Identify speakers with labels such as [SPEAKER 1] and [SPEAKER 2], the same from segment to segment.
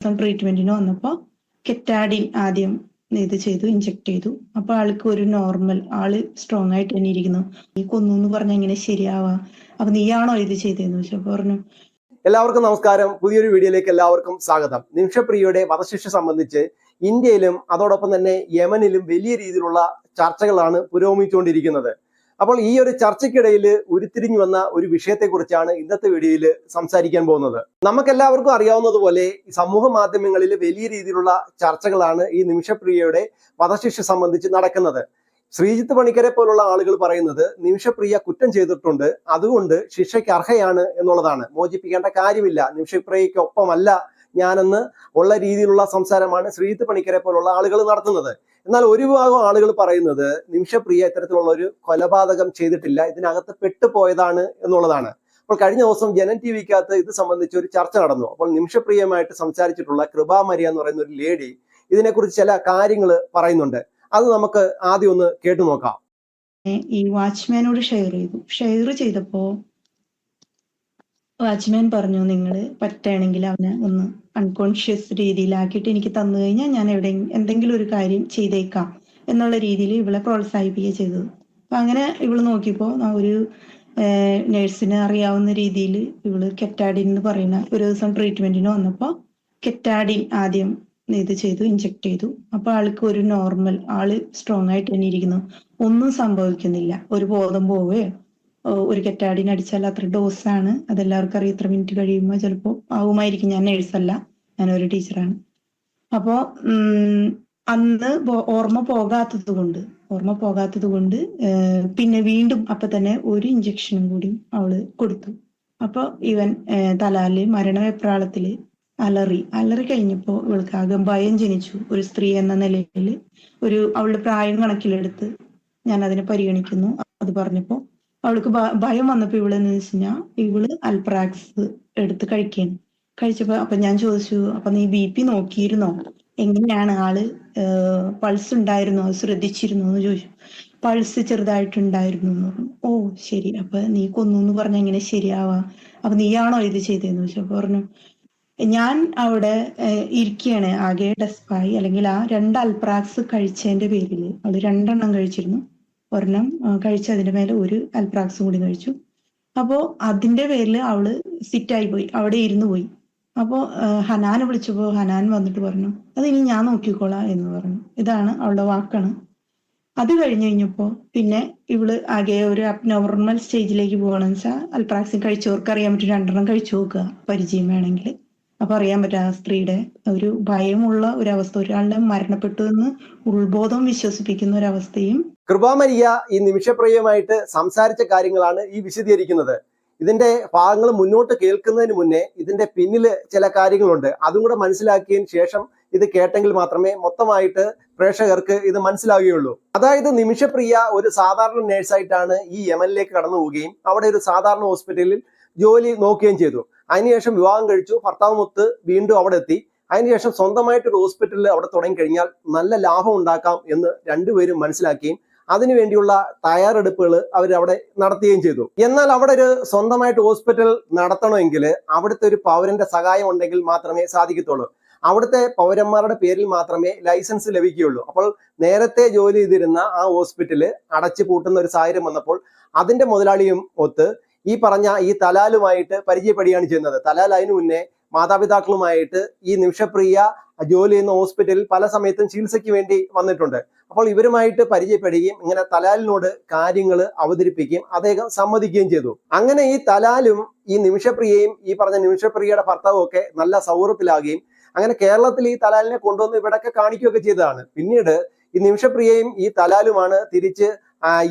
[SPEAKER 1] ദിവസം ട്രീറ്റ്മെന്റിന് വന്നപ്പോൾ കെറ്റാഡിൻ ആദ്യം ഇത് ചെയ്തു ഇഞ്ചെക്ട് ചെയ്തു. അപ്പൊ ആൾക്ക് ഒരു നോർമൽ ആൾ സ്ട്രോങ് ആയിട്ട് തന്നെ ഇരിക്കുന്നു. നീ കൊന്നു എന്ന് പറഞ്ഞ എങ്ങനെ ശരിയാവാ. അപ്പൊ നീയാണോ ഇത് ചെയ്തതെന്ന് ചോദിച്ചു. അപ്പൊ പറഞ്ഞു
[SPEAKER 2] എല്ലാവർക്കും നമസ്കാരം. പുതിയൊരു വീഡിയോയിലേക്ക് എല്ലാവർക്കും സ്വാഗതം. നിമിഷപ്രിയയുടെ വധശിക്ഷ സംബന്ധിച്ച് ഇന്ത്യയിലും അതോടൊപ്പം തന്നെ യമനിലും വലിയ രീതിയിലുള്ള ചർച്ചകളാണ് പുരോഗമിച്ചുകൊണ്ടിരിക്കുന്നത്. അപ്പോൾ ഈ ഒരു ചർച്ചയ്ക്കിടയിൽ ഉരുത്തിരിഞ്ഞു വന്ന ഒരു വിഷയത്തെക്കുറിച്ചാണ് ഇന്നത്തെ വീഡിയോയിൽ സംസാരിക്കാൻ പോകുന്നത്. നമുക്കെല്ലാവർക്കും അറിയാവുന്നതുപോലെ സമൂഹ മാധ്യമങ്ങളിൽ വലിയ രീതിയിലുള്ള ചർച്ചകളാണ് ഈ നിമിഷപ്രിയയുടെ വധശിക്ഷ സംബന്ധിച്ച് നടക്കുന്നത്. ശ്രീജിത്ത് പണിക്കരെ പോലുള്ള ആളുകൾ പറയുന്നത് നിമിഷപ്രിയ കുറ്റം ചെയ്തിട്ടുണ്ട് അതുകൊണ്ട് ശിക്ഷയ്ക്ക് അർഹയാണ് എന്നുള്ളതാണ്. മോചിപ്പിക്കേണ്ട കാര്യമില്ല നിമിഷപ്രിയയ്ക്കൊപ്പമല്ല ഞാനെന്ന് ഉള്ള രീതിയിലുള്ള സംസാരമാണ് ശ്രീജിത്ത് പണിക്കരെ പോലുള്ള ആളുകൾ നടത്തുന്നത്. എന്നാൽ ഒരു വിഭാഗം ആളുകൾ പറയുന്നത് നിമിഷപ്രിയ ഇത്തരത്തിലുള്ള ഒരു കൊലപാതകം ചെയ്തിട്ടില്ല ഇതിനകത്ത് പെട്ടുപോയതാണ് എന്നുള്ളതാണ്. അപ്പോൾ കഴിഞ്ഞ ദിവസം ജനൻ ടി വിക്കകത്ത് ഇത് സംബന്ധിച്ച് ഒരു ചർച്ച നടന്നു. അപ്പോൾ നിമിഷപ്രിയമായിട്ട് സംസാരിച്ചിട്ടുള്ള കൃപാമരിയ എന്ന് പറയുന്ന ഒരു ലേഡി ഇതിനെക്കുറിച്ച് ചില കാര്യങ്ങൾ പറയുന്നുണ്ട്. അത് നമുക്ക് ആദ്യം ഒന്ന് കേട്ടു നോക്കാം.
[SPEAKER 1] ഈ വാച്ച്മാനോട് ഷെയർ ചെയ്തു. ഷെയർ ചെയ്തപ്പോ വാച്ച്മാൻ പറഞ്ഞു നിങ്ങൾ പറ്റുകയാണെങ്കിൽ അവനെ ഒന്ന് അൺകോൺഷ്യസ് രീതിയിലാക്കിയിട്ട് എനിക്ക് തന്നു കഴിഞ്ഞാൽ ഞാൻ എവിടെ എന്തെങ്കിലും ഒരു കാര്യം ചെയ്തേക്കാം എന്നുള്ള രീതിയിൽ ഇവളെ പ്രോത്സാഹിപ്പിക്കുക ചെയ്തത്. അപ്പൊ അങ്ങനെ ഇവൾ നോക്കിയപ്പോൾ ഒരു നേഴ്സിന് അറിയാവുന്ന രീതിയിൽ ഇവൾ കെറ്റാഡിൻ എന്ന് പറയുന്ന ഒരു ദിവസം ട്രീറ്റ്മെന്റിന് വന്നപ്പോൾ കെറ്റാഡിൻ ആദ്യം ഇത് ചെയ്തു ഇഞ്ചെക്ട് ചെയ്തു. അപ്പൊ ആൾക്ക് ഒരു നോർമൽ ആൾ സ്ട്രോങ് ആയിട്ട് തന്നെ ഇരിക്കുന്നു. ഒന്നും സംഭവിക്കുന്നില്ല. ഒരു ബോധം പോവുകയോ ഒരു കെറ്റാടിന് അടിച്ചാൽ അത്ര ഡോസാണ്. അതെല്ലാവർക്കും അറിയാം ഇത്ര മിനിറ്റ് കഴിയുമ്പോൾ ചിലപ്പോൾ ആവുമായിരിക്കും. ഞാൻ നേഴ്സല്ല ഞാനൊരു ടീച്ചറാണ്. അപ്പോ അന്ന് ഓർമ്മ പോകാത്തത് കൊണ്ട് ഓർമ്മ പോകാത്തത് കൊണ്ട് പിന്നെ വീണ്ടും അപ്പൊ തന്നെ ഒരു ഇഞ്ചക്ഷനും കൂടി അവൾ കൊടുത്തു. അപ്പൊ ഇവൻ തലാൽ മരണവെപ്രാളത്തിൽ അലറി. അലറി കഴിഞ്ഞപ്പോ ഇവൾക്ക് ആകെ ഭയം ജനിച്ചു. ഒരു സ്ത്രീ എന്ന നിലയിൽ ഒരു അവളുടെ പ്രായം കണക്കിലെടുത്ത് ഞാൻ അതിനെ പരിഗണിക്കുന്നു. അത് പറഞ്ഞപ്പോ അവൾക്ക് ഭയം വന്നപ്പോ ഇവൾ എന്ന് വെച്ച് കഴിഞ്ഞാൽ ഇവൾ അൽപ്രാക്സ് എടുത്ത് കഴിക്കാൻ കഴിച്ചപ്പോ അപ്പൊ ഞാൻ ചോദിച്ചു അപ്പൊ നീ ബി പി നോക്കിയിരുന്നോ? എങ്ങനെയാണ് ആൾ പൾസ് ഉണ്ടായിരുന്നോ? അത് ശ്രദ്ധിച്ചിരുന്നോ എന്ന് ചോദിച്ചു. പൾസ് ചെറുതായിട്ടുണ്ടായിരുന്നു എന്ന് പറഞ്ഞു. ഓ ശരി. അപ്പൊ നീ കൊന്നു എന്ന് പറഞ്ഞ എങ്ങനെ ശരിയാവാ? അപ്പൊ നീയാണോ ഇത് ചെയ്തതെന്ന് ചോദിച്ചു. അപ്പൊ പറഞ്ഞു ഞാൻ അവിടെ ഇരിക്കുകയാണ് ആകെ ഡെസ്പായി അല്ലെങ്കിൽ ആ രണ്ട് അൽപ്രാക്സ് കഴിച്ചതിന്റെ പേരിൽ അവൾ രണ്ടെണ്ണം കഴിച്ചിരുന്നു. ഒരെണ്ണം കഴിച്ച് അതിന്റെ മേലെ ഒരു അൽപ്രാക്സും കൂടി കഴിച്ചു. അപ്പോ അതിന്റെ പേരിൽ അവൾ സിറ്റായി പോയി അവിടെ ഇരുന്ന് പോയി. അപ്പോ ഹനാനെ വിളിച്ചപ്പോ ഹനാൻ വന്നിട്ട് പറഞ്ഞു അത് ഇനി ഞാൻ നോക്കിക്കോളാം എന്ന് പറഞ്ഞു. ഇതാണ് അവളുടെ വാക്കാണ്. അത് കഴിഞ്ഞു കഴിഞ്ഞപ്പോ പിന്നെ ഇവൾ ആകെ ഒരു അബ്നോർമൽ സ്റ്റേജിലേക്ക് പോകണമെന്ന് വെച്ചാൽ അൽപ്രാക്സിൻ കഴിച്ചവർക്ക് അറിയാൻ പറ്റും രണ്ടെണ്ണം കഴിച്ചു നോക്കുക പരിചയം വേണമെങ്കിൽ അപ്പൊ അറിയാൻ പറ്റും ആ സ്ത്രീയുടെ ഒരു ഭയമുള്ള ഒരവസ്ഥ ഒരാളുടെ മരണപ്പെട്ടു എന്ന് ഉൾബോധം വിശ്വസിപ്പിക്കുന്ന ഒരവസ്ഥയും
[SPEAKER 2] കൃപാമരിയ ഈ നിമിഷപ്രിയമായിട്ട് സംസാരിച്ച കാര്യങ്ങളാണ് ഈ വിശദീകരിക്കുന്നത്. ഇതിന്റെ ഭാഗങ്ങൾ മുന്നോട്ട് കേൾക്കുന്നതിന് മുന്നേ ഇതിന്റെ പിന്നിൽ ചില കാര്യങ്ങളുണ്ട്. അതും കൂടെ മനസ്സിലാക്കിയതിന് ശേഷം ഇത് കേട്ടെങ്കിൽ മാത്രമേ മൊത്തമായിട്ട് പ്രേക്ഷകർക്ക് ഇത് മനസ്സിലാവുകയുള്ളൂ. അതായത് നിമിഷപ്രിയ ഒരു സാധാരണ നേഴ്സായിട്ടാണ് ഈ യമനിലേക്ക് കടന്നു പോവുകയും അവിടെ ഒരു സാധാരണ ഹോസ്പിറ്റലിൽ ജോലി നോക്കുകയും ചെയ്തു. അതിനുശേഷം വിവാഹം കഴിച്ചു. ഭർത്താവ് മൊത്ത് വീണ്ടും അവിടെ എത്തി. അതിനുശേഷം സ്വന്തമായിട്ട് ഒരു ഹോസ്പിറ്റലിൽ അവിടെ തുടങ്ങി കഴിഞ്ഞാൽ നല്ല ലാഭം ഉണ്ടാക്കാം എന്ന് രണ്ടുപേരും മനസ്സിലാക്കുകയും അതിനുവേണ്ടിയുള്ള തയ്യാറെടുപ്പുകൾ അവർ അവിടെ നടത്തുകയും ചെയ്തു. എന്നാൽ അവിടെ ഒരു സ്വന്തമായിട്ട് ഹോസ്പിറ്റൽ നടത്തണമെങ്കിൽ അവിടുത്തെ ഒരു പൗരന്റെ സഹായം ഉണ്ടെങ്കിൽ മാത്രമേ സാധിക്കത്തുള്ളൂ. അവിടുത്തെ പൗരന്മാരുടെ പേരിൽ മാത്രമേ ലൈസൻസ് ലഭിക്കുകയുള്ളൂ. അപ്പോൾ നേരത്തെ ജോലി ചെയ്തിരുന്ന ആ ഹോസ്പിറ്റൽ അടച്ചു പൂട്ടുന്ന ഒരു സാഹചര്യം വന്നപ്പോൾ അതിന്റെ മുതലാളിയും ഒത്ത് ഈ പറഞ്ഞ ഈ തലാലുമായിട്ട് പരിചയപ്പെടുകയാണ് ചെയ്യുന്നത്. തലാൽ അതിനു മുന്നേ മാതാപിതാക്കളുമായിട്ട് ഈ നിമിഷപ്രിയ ജോലി ചെയ്യുന്ന ഹോസ്പിറ്റലിൽ പല സമയത്തും ചികിത്സയ്ക്ക് വേണ്ടി വന്നിട്ടുണ്ട്. അപ്പോൾ ഇവരുമായിട്ട് പരിചയപ്പെടുകയും ഇങ്ങനെ തലാലിനോട് കാര്യങ്ങൾ അവതരിപ്പിക്കുകയും അദ്ദേഹം സമ്മതിക്കുകയും ചെയ്തു. അങ്ങനെ ഈ തലാലും ഈ നിമിഷപ്രിയയും ഈ പറഞ്ഞ നിമിഷപ്രിയയുടെ ഭർത്താവും ഒക്കെ നല്ല സൗഹൃദത്തിലാകുകയും അങ്ങനെ കേരളത്തിൽ ഈ തലാലിനെ കൊണ്ടുവന്ന് ഇവിടൊക്കെ കാണിക്കുകയൊക്കെ ചെയ്തതാണ്. പിന്നീട് ഈ നിമിഷപ്രിയയും ഈ തലാലുമാണ് തിരിച്ച്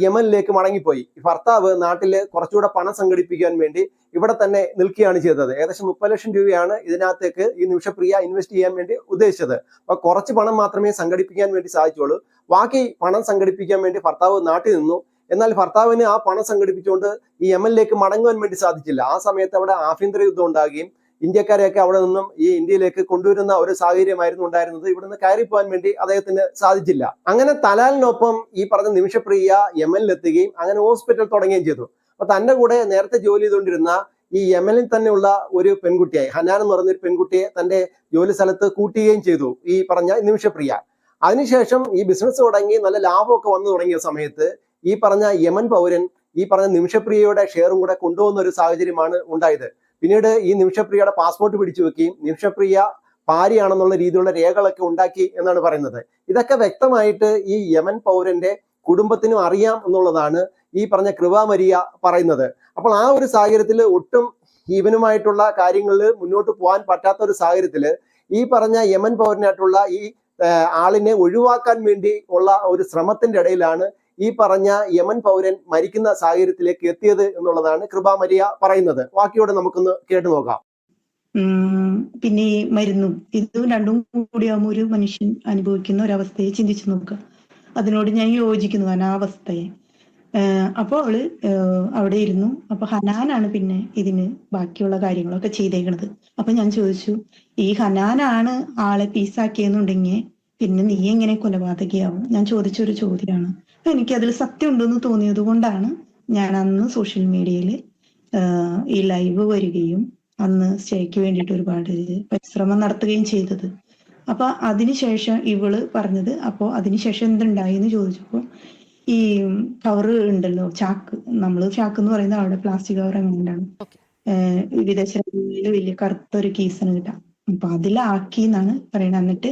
[SPEAKER 2] യമനിലേക്ക് മടങ്ങിപ്പോയി. ഭർത്താവ് നാട്ടിൽ കുറച്ചുകൂടെ പണം സംഘടിപ്പിക്കാൻ വേണ്ടി ഇവിടെ തന്നെ നിൽക്കുകയാണ് ചെയ്തത്. ഏകദേശം മുപ്പത് ലക്ഷം രൂപയാണ് ഇതിനകത്തേക്ക് ഈ നിമിഷപ്രിയ ഇൻവെസ്റ്റ് ചെയ്യാൻ വേണ്ടി ഉദ്ദേശിച്ചത്. അപ്പൊ കുറച്ച് പണം മാത്രമേ സംഘടിപ്പിക്കാൻ വേണ്ടി സാധിച്ചുള്ളൂ. ബാക്കി പണം സംഘടിപ്പിക്കാൻ വേണ്ടി ഭർത്താവ് നാട്ടിൽ നിന്നു. എന്നാൽ ഭർത്താവിന് ആ പണം സംഘടിപ്പിച്ചുകൊണ്ട് ഈ യമനിലേക്ക് മടങ്ങുവാൻ വേണ്ടി സാധിച്ചില്ല. ആ സമയത്ത് അവിടെ ആഭ്യന്തര യുദ്ധം ഉണ്ടാകുകയും ഇന്ത്യക്കാരെയൊക്കെ അവിടെ നിന്നും ഈ ഇന്ത്യയിലേക്ക് കൊണ്ടുവരുന്ന ഒരു സാഹചര്യമായിരുന്നു ഉണ്ടായിരുന്നത്. ഇവിടുന്ന് കയറിപ്പോകാൻ വേണ്ടി അദ്ദേഹത്തിന് സാധിച്ചില്ല. അങ്ങനെ തലാലിനൊപ്പം ഈ പറഞ്ഞ നിമിഷപ്രിയ എം യമനിലെത്തുകയും അങ്ങനെ ഹോസ്പിറ്റൽ തുടങ്ങുകയും ചെയ്തു. അപ്പൊ തന്റെ കൂടെ നേരത്തെ ജോലി ചെയ്തുകൊണ്ടിരുന്ന ഈ യമനിൽ തന്നെയുള്ള ഒരു പെൺകുട്ടിയായി ഹനാൻ എന്ന് ഒരു പെൺകുട്ടിയെ തന്റെ ജോലി സ്ഥലത്ത് കൂട്ടുകയും ചെയ്തു ഈ പറഞ്ഞ നിമിഷപ്രിയ. അതിനുശേഷം ഈ ബിസിനസ് തുടങ്ങി നല്ല ലാഭമൊക്കെ വന്നു തുടങ്ങിയ സമയത്ത് ഈ പറഞ്ഞ യമൻ പൗരൻ ഈ പറഞ്ഞ നിമിഷപ്രിയയുടെ ഷെയറും കൂടെ കൊണ്ടുപോകുന്ന ഒരു സാഹചര്യമാണ് ഉണ്ടായത്. പിന്നീട് ഈ നിമിഷപ്രിയയുടെ പാസ്പോർട്ട് പിടിച്ചു വെക്കുകയും നിമിഷപ്രിയ ഭാര്യയാണെന്നുള്ള രീതിയിലുള്ള രേഖകളൊക്കെ ഉണ്ടാക്കി എന്നാണ് പറയുന്നത്. ഇതൊക്കെ വ്യക്തമായിട്ട് ഈ യമൻ പൗരന്റെ കുടുംബത്തിനും അറിയാം എന്നുള്ളതാണ് ഈ പറഞ്ഞ കൃപാമരിയ പറയുന്നത്. അപ്പോൾ ആ ഒരു സാഹചര്യത്തിൽ ഒട്ടും ഇവനുമായിട്ടുള്ള കാര്യങ്ങളിൽ മുന്നോട്ട് പോകാൻ പറ്റാത്ത ഒരു സാഹചര്യത്തിൽ ഈ പറഞ്ഞ യമൻ പൗരനായിട്ടുള്ള ഈ ആളിനെ ഒഴിവാക്കാൻ വേണ്ടി ഉള്ള ഒരു ശ്രമത്തിന്റെ ഇടയിലാണ് ഈ പറഞ്ഞ യമൻ പൗരൻ മരിക്കുന്ന സാഹചര്യത്തിലേക്ക് എത്തിയത് എന്നുള്ളതാണ് കൃപാമരിയ പറയുന്നത്. ബാക്കിയോടെ നമുക്കൊന്ന് കേട്ടു നോക്കാം.
[SPEAKER 1] പിന്നെ മരുന്നും. ഇതും രണ്ടും കൂടിയാകുമ്പോൾ ഒരു മനുഷ്യൻ അനുഭവിക്കുന്ന ഒരവസ്ഥയെ ചിന്തിച്ചു നോക്കുക. അതിനോട് ഞാൻ യോജിക്കുന്നു ആ അവസ്ഥയെ അപ്പോൾ അപ്പൊ അവൾ അവിടെ ഇരുന്നു. അപ്പൊ ഹനാനാണ് പിന്നെ ഇതിന് ബാക്കിയുള്ള കാര്യങ്ങളൊക്കെ ചെയ്തേക്കണത്. അപ്പൊ ഞാൻ ചോദിച്ചു ഈ ഹനാനാണ് ആളെ പീസാക്കിയെന്നുണ്ടെങ്കിൽ പിന്നെ നീ എങ്ങനെ കൊലപാതകയാവും? ഞാൻ ചോദിച്ചൊരു ചോദ്യമാണ്. അപ്പൊ എനിക്ക് അതിൽ സത്യം ഉണ്ടെന്ന് തോന്നിയത് കൊണ്ടാണ് ഞാൻ അന്ന് സോഷ്യൽ മീഡിയയിൽ ഈ ലൈവ് വരികയും അന്ന് സ്റ്റേക്ക് വേണ്ടിയിട്ട് ഒരുപാട് പരിശ്രമം നടത്തുകയും ചെയ്തത്. അപ്പൊ അതിനുശേഷം ഇവൾ പറഞ്ഞത് അപ്പോ അതിനുശേഷം എന്തുണ്ടായി? എന്ന് ചോദിച്ചപ്പോൾ ഈ കവർ ഉണ്ടല്ലോ ചാക്ക്. നമ്മൾ ചാക്ക് എന്ന് പറയുന്നത് അവിടെ പ്ലാസ്റ്റിക് കവർ എങ്ങനെയാണ്. വിദേശ വലിയ കറുത്തൊരു കേസാണ് കിട്ടാം അപ്പൊ അതിലാക്കി എന്നാണ് പറയുന്നത് എന്നിട്ട്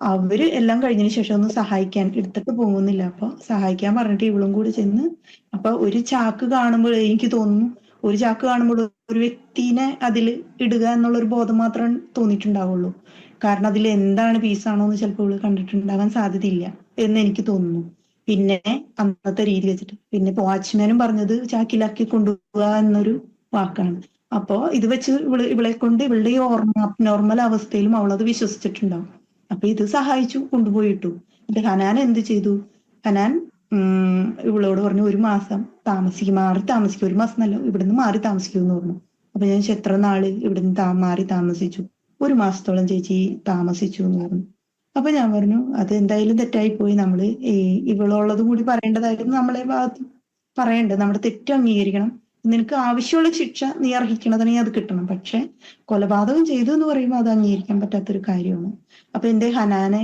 [SPEAKER 1] അവർ എല്ലാം കഴിഞ്ഞതിന് ശേഷം ഒന്ന് സഹായിക്കാൻ എടുത്തിട്ട് പോകുന്നില്ല. അപ്പൊ സഹായിക്കാൻ പറഞ്ഞിട്ട് ഇവളും കൂടി ചെന്ന് അപ്പൊ ഒരു ചാക്ക് കാണുമ്പോൾ എനിക്ക് തോന്നുന്നു ഒരു ചാക്ക് കാണുമ്പോൾ ഒരു വ്യക്തിനെ അതിൽ ഇടുക എന്നുള്ള ഒരു ബോധം മാത്രം തോന്നിയിട്ടുണ്ടാവുള്ളൂ. കാരണം അതിൽ എന്താണ് പീസാണോ എന്ന് ചിലപ്പോൾ ഇവൾ കണ്ടിട്ടുണ്ടാകാൻ സാധ്യതയില്ല എന്ന് എനിക്ക് തോന്നുന്നു. പിന്നെ അന്നത്തെ രീതി വെച്ചിട്ട് പിന്നെ വാച്ച്മാനും പറഞ്ഞത് ചാക്കിലാക്കി കൊണ്ടുപോവുക എന്നൊരു വാക്കാണ്. അപ്പോ ഇത് വെച്ച് ഇവൾ ഇവളെ കൊണ്ട് ഇവളുടെ ഈ ഓർമ്മ നോർമൽ അവസ്ഥയിലും അവളത് വിശ്വസിച്ചിട്ടുണ്ടാവും. അപ്പൊ ഇത് സഹായിച്ചു കൊണ്ടുപോയിട്ടു. എന്നിട്ട് ഹനാൻ എന്ത് ചെയ്തു? ഹനാൻ ഇവളോട് പറഞ്ഞു ഒരു മാസം താമസിക്കും മാറി താമസിക്കും ഒരു മാസം നല്ല ഇവിടുന്ന് മാറി താമസിക്കും എന്ന് പറഞ്ഞു. അപ്പൊ ഞാൻ എത്ര നാൾ ഇവിടുന്ന് താ മാറി താമസിച്ചു? ഒരു മാസത്തോളം ചേച്ചി താമസിച്ചു എന്ന് പറഞ്ഞു. അപ്പൊ ഞാൻ പറഞ്ഞു അത് എന്തായാലും തെറ്റായി പോയി. നമ്മൾ ഈ ഇവളുള്ളത് കൂടി പറയേണ്ടതായിരുന്നു നമ്മളെ ഭാഗത്ത്. പറയേണ്ടത് നമ്മുടെ തെറ്റ് അംഗീകരിക്കണം. നിനക്ക് ആവശ്യമുള്ള ശിക്ഷ നീ അർഹിക്കണതാണെങ്കിൽ അത് കിട്ടണം. പക്ഷെ കൊലപാതകം ചെയ്തു എന്ന് പറയുമ്പോൾ അത് അംഗീകരിക്കാൻ പറ്റാത്തൊരു കാര്യമാണ്. അപ്പൊ എന്റെ ഹനാനെ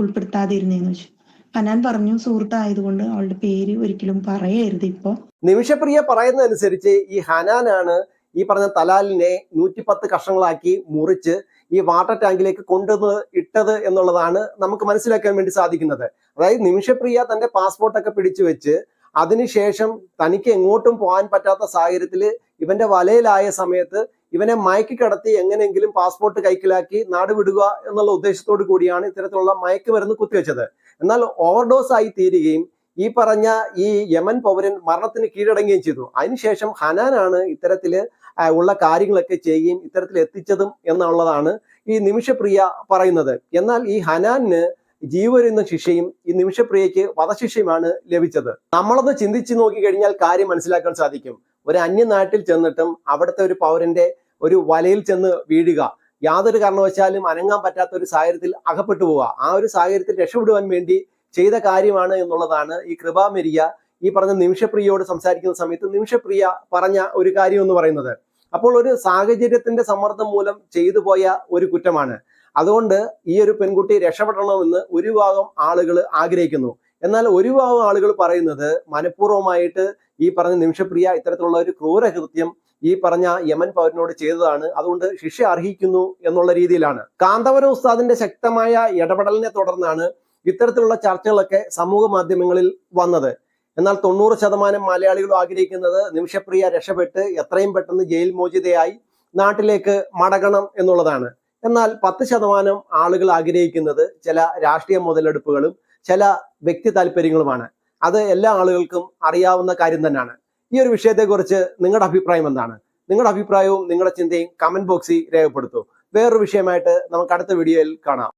[SPEAKER 1] ഉൾപ്പെടുത്താതിരുന്നേന്ന് വെച്ചു. ഹനാൻ പറഞ്ഞു സുഹൃത്തായതുകൊണ്ട് അവളുടെ പേര് ഒരിക്കലും പറയരുത് ഇപ്പോ.
[SPEAKER 2] നിമിഷപ്രിയ പറയുന്നതനുസരിച്ച് ഈ ഹനാനാണ് ഈ പറഞ്ഞ തലാലിനെ നൂറ്റിപ്പത്ത് കഷ്ണങ്ങളാക്കി മുറിച്ച് ഈ വാട്ടർ ടാങ്കിലേക്ക് കൊണ്ടുവന്ന് ഇട്ടത് എന്നുള്ളതാണ് നമുക്ക് മനസ്സിലാക്കാൻ വേണ്ടി സാധിക്കുന്നത്. അതായത് നിമിഷപ്രിയ തന്റെ പാസ്പോർട്ടൊക്കെ പിടിച്ചു വെച്ച് അതിനുശേഷം തനിക്ക് എങ്ങോട്ടും പോകാൻ പറ്റാത്ത സാഹചര്യത്തിൽ ഇവന്റെ വലയിലായ സമയത്ത് ഇവനെ മയക്കി കടത്തി എങ്ങനെയെങ്കിലും പാസ്പോർട്ട് കൈക്കലാക്കി നാട് വിടുക എന്നുള്ള ഉദ്ദേശത്തോടു കൂടിയാണ് ഇത്തരത്തിലുള്ള മയക്ക് മരുന്ന് കുത്തിവെച്ചത്. എന്നാൽ ഓവർഡോസ് ആയി തീരുകയും ഈ പറഞ്ഞ ഈ യമൻ പൗരൻ മരണത്തിന് കീഴടങ്ങുകയും ചെയ്തു. അതിനുശേഷം ഹനാനാണ് ഇത്തരത്തിൽ ഉള്ള കാര്യങ്ങളൊക്കെ ചെയ്യുകയും ഇത്തരത്തിൽ എത്തിച്ചതും എന്നുള്ളതാണ് ഈ നിമിഷപ്രിയ പറയുന്നത്. എന്നാൽ ഈ ഹനാനിന് ജീവരുന്ന ശിക്ഷയും ഈ നിമിഷപ്രിയയ്ക്ക് വധശിക്ഷയുമാണ് ലഭിച്ചത്. നമ്മളൊന്ന് ചിന്തിച്ചു നോക്കി കഴിഞ്ഞാൽ കാര്യം മനസ്സിലാക്കാൻ സാധിക്കും. ഒരു അന്യനാട്ടിൽ ചെന്നിട്ടും അവിടുത്തെ ഒരു പൗരന്റെ ഒരു വലയിൽ ചെന്ന് വീഴുക. യാതൊരു കാരണവശാലും അനങ്ങാൻ പറ്റാത്ത ഒരു സാഹചര്യത്തിൽ അകപ്പെട്ടു പോവുക. ആ ഒരു സാഹചര്യത്തിൽ രക്ഷപ്പെടുവാൻ വേണ്ടി ചെയ്ത കാര്യമാണ് എന്നുള്ളതാണ് ഈ കൃപാമെരിയ ഈ പറഞ്ഞ നിമിഷപ്രിയയോട് സംസാരിക്കുന്ന സമയത്ത് നിമിഷപ്രിയ പറഞ്ഞ ഒരു കാര്യം എന്ന് പറയുന്നത്. അപ്പോൾ ഒരു സാഹചര്യത്തിന്റെ സമ്മർദ്ദം മൂലം ചെയ്തു പോയ ഒരു കുറ്റമാണ്. അതുകൊണ്ട് ഈ ഒരു പെൺകുട്ടി രക്ഷപ്പെടണമെന്ന് ഒരു ഭാഗം ആളുകൾ ആഗ്രഹിക്കുന്നു. എന്നാൽ ഒരു ഭാഗം ആളുകൾ പറയുന്നത് മനഃപൂർവമായിട്ട് ഈ പറഞ്ഞ നിമിഷപ്രിയ ഇത്തരത്തിലുള്ള ഒരു ക്രൂരകൃത്യം ഈ പറഞ്ഞ യമൻ പൗരനോട് ചെയ്തതാണ്. അതുകൊണ്ട് ശിക്ഷ അർഹിക്കുന്നു എന്നുള്ള രീതിയിലാണ്. കാന്തവര ഉസ്താദിന്റെ ശക്തമായ ഇടപെടലിനെ തുടർന്നാണ് ഇത്തരത്തിലുള്ള ചർച്ചകളൊക്കെ സമൂഹ മാധ്യമങ്ങളിൽ വന്നത്. എന്നാൽ തൊണ്ണൂറ് ശതമാനം മലയാളികൾ ആഗ്രഹിക്കുന്നത് നിമിഷപ്രിയ രക്ഷപ്പെട്ട് എത്രയും പെട്ടെന്ന് ജയിൽ മോചിതയായി നാട്ടിലേക്ക് മടങ്ങണം എന്നുള്ളതാണ്. എന്നാൽ പത്ത് ശതമാനം ആളുകൾ ആഗ്രഹിക്കുന്നത് ചില രാഷ്ട്രീയ മുതലെടുപ്പുകളും ചില വ്യക്തി താല്പര്യങ്ങളുമാണ്. അത് എല്ലാ ആളുകൾക്കും അറിയാവുന്ന കാര്യം തന്നെയാണ്. ഈ ഒരു വിഷയത്തെക്കുറിച്ച് നിങ്ങളുടെ അഭിപ്രായം എന്താണ്? നിങ്ങളുടെ അഭിപ്രായവും നിങ്ങളുടെ ചിന്തയും കമന്റ് ബോക്സിൽ രേഖപ്പെടുത്തൂ. വേറൊരു വിഷയമായിട്ട് നമുക്ക് അടുത്ത വീഡിയോയിൽ കാണാം.